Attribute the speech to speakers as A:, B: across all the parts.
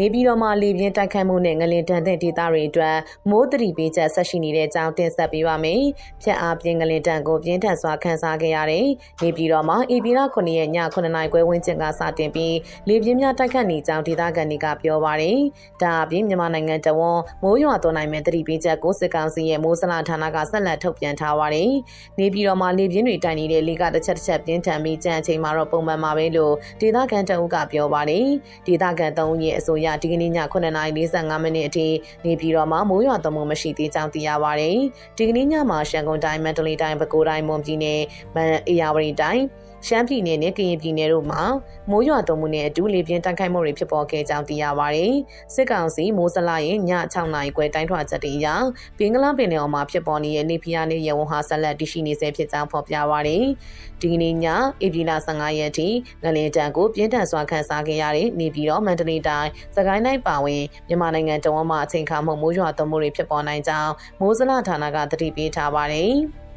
A: နေပြည်တော်မှာလေပြင်းတိုက်ခတ်မှုနဲ့ငလင်တန်တဲ့ဒေသတွေအတွက်မိုးတတိပေးချက်ဆက်ရှိနေတဲ့အကြောင်းတင်ဆက်ပေးပါမယ်။ဖြတ်အားပြင်းငလင်တန်ကိုပြင်းထန်စွာခန်းစားခဲ့ရတဲ့နေပြည်တော်မှာဧပြီလ9ရက်ည9နာရီခွဲဝန်းကျင်ကစတင်ပြီးလေပြင်းများတိုက်ခတ်နေကြောင်းဒေသခံတွေကပြောပါတယ်။ဒါအပြင်မြန်မာနိုင်ငံတဝန်းမိုးရွာသွန်းနိုင်မဲ့တတိပေးချက်ကိုစစ်ကောင်စီရဲ့မိုးစလာဌာနကဆက်လက်ထုတ်ပြန်ထားပါတယ်။နေပြည်တော်မှာလေပြင်းတွေတိုက်နေတဲ့လေကတစ်ချက်တစ်ချက်ပြင်းထန်ပြီးကြံအချိန်မှာတော့ပုံမှန်ပါပဲလို့ဒေသခံတအုပ်ကပြောပါတယ်။ဒေသခံတအုပ်ရဲ့အဆိုအရဒီကနေ့ည9:45မိနစ်အထိနေပြည်တော်မှာမိုးရွာသွန်းမှုမရှိသေးကြောင်းသိရပါတယ်။ဒီကနေ့ညမှာရှန်ကုန်တိုင်းမန္တလေးတိုင်းပဲခူးတိုင်းမွန်ပြည်နယ်မန်အေယာဝတီတိုင်း ရှမ်းပြည်နယ်နဲ့ကရင်ပြည်နယ်တို့မှာမိုးရွာသွန်းမှုနဲ့အတူလေပြင်းတိုက်ခိုက်မှုတွေဖြစ်ပေါ်ခဲ့ကြောင်းသိရပါတယ်။စစ်ကောင်စီမိုးစလာရဲ့ည6နာရီခွဲတိုင်းထွာချက်တွေအရပင်ကလာပင်နယ်အော်မှာဖြစ်ပေါ်နေတဲ့နေဖီယာနဲ့ရဝဟာဆက်လက်တရှိနေဆဲဖြစ်ကြောင်းဖော်ပြပါတယ်။ဒီကနေ့ညဧပြီလ15ရက်ထိငလင်တန်ကိုပြင်းထန်စွာခန်းစားခဲ့ရတဲ့နေပြည်တော်မန္တလေးတိုင်းစကိုင်းတိုင်းပါဝင်မြန်မာနိုင်ငံတဝန်းမှာအချိန်ခါမှုမိုးရွာသွန်းမှုတွေဖြစ်ပေါ်နိုင်ကြောင်းမိုးစလာဌာနကသတိပေးထားပါတယ်။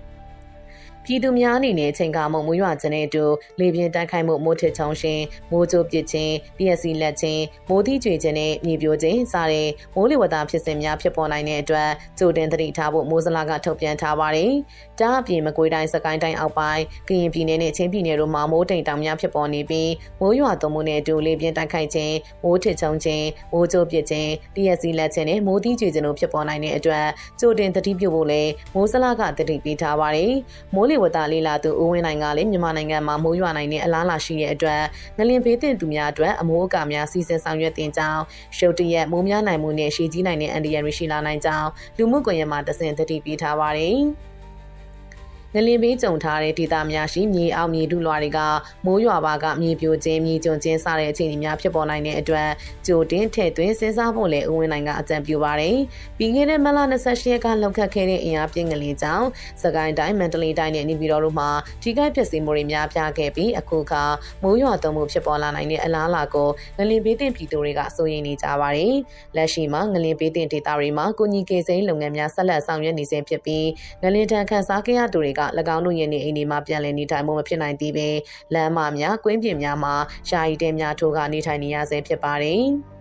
A: ပြည်သူများအနေနဲ့ချိန်ကာမှုမွေးရွာခြင်းနဲ့အတူလေပြင်းတိုက်ခိုက်မှုမိုးထစ်ချုံရှင်မိုးကြိုးပစ်ခြင်း PSC လက်ခြင်းမိုးသီးကျွေခြင်းနဲ့မြေပြိုခြင်းစတဲ့မိုးလေဝသဖြစ်စဉ်များဖြစ်ပေါ်နိုင်တဲ့အတွက်ကြိုတင်သတိထားဖို့မိုးစလာကထုတ်ပြန်ထားပါတယ်။ဒါအပြင်မကွေးတိုင်းစကိုင်းတိုင်းအောက်ပိုင်းကရင်ပြည်နယ်နဲ့ချင်းပြည်နယ်တို့မှာမိုးတိမ်တောင်များဖြစ်ပေါ်နေပြီးမိုးရွာသွန်းမှုနဲ့အတူလေပြင်းတိုက်ခိုက်ခြင်းမိုးထစ်ချုံခြင်းမိုးကြိုးပစ်ခြင်း PSC လက်ခြင်းနဲ့မိုးသီးကျွေခြင်းတို့ဖြစ်ပေါ်နိုင်တဲ့အတွက်ကြိုတင်သတိပြုဖို့လည်းမိုးစလာကသတိပေးထားပါတယ်။မိုးလေဝသလေးလာသူဦးဝင်းနိုင်ကလည်းမြန်မာနိုင်ငံမှာမိုးရွာနိုင်တဲ့အလားအလာရှိတဲ့အတွက်ငလင်ဘေးတင်သူများအတွက်အမိုးအကာများစီစဉ်ဆောင်ရွက်တင်ကြောင်းရှုပ်တရက်မိုးများနိုင်မှုနဲ့ရှည်ကြီးနိုင်တဲ့အန်ဒီရယ်ရှိလာနိုင်ကြောင်းလူမှုကွန်ရက်မှာတစင်သတိပေးထားပါတယ်။ ငလင်ဘေးကြုံထားတဲ့ဒေသများရှိမြေအောက်မြေထုလွှာတွေကမိုးရွာပါကမြေပြိုခြင်းမြေကျွံခြင်းစတဲ့အခြေအနေများဖြစ်ပေါ်နိုင်တဲ့အတွက်ကြိုတင်ထည့်သွင်းစဉ်းစားဖို့လည်းဦးဝင်းနိုင်ကအကြံပြုပါတယ်။ပြီးခဲ့တဲ့မလ28ရက်ကလှုပ်ခတ်ခဲ့တဲ့အင်အားပြင်းငလင်ကြောင့်စကိုင်းတိုင်းမန္တလေးတိုင်းနဲ့နေပြည်တော်တို့မှာထိခိုက်ပျက်စီးမှုတွေများပြားခဲ့ပြီးအခုခါမိုးရွာသွန်းမှုဖြစ်ပေါ်လာနိုင်တဲ့အလားအလာကိုငလင်ဘေးတင်ပြည်သူတွေကစိုးရိမ်နေကြပါတယ်။လက်ရှိမှာငလင်ဘေးတင်ဒေသတွေမှာကုညီကေစိမ်းလုပ်ငန်းများဆက်လက်ဆောင်ရွက်နေဆဲဖြစ်ပြီးငလင်တန်ခန်းစားခဲ့ရသူတွေက၎င်းတို့ရဲ့နေအိမ်တွေမှာပြန်လည်နေထိုင်မှုမဖြစ်နိုင်သေးပဲလမ်းမများ၊ကွင်းပြင်များမှာယာယီတဲများထိုးကနေထိုင်နေရဆဲဖြစ်ပါတယ်။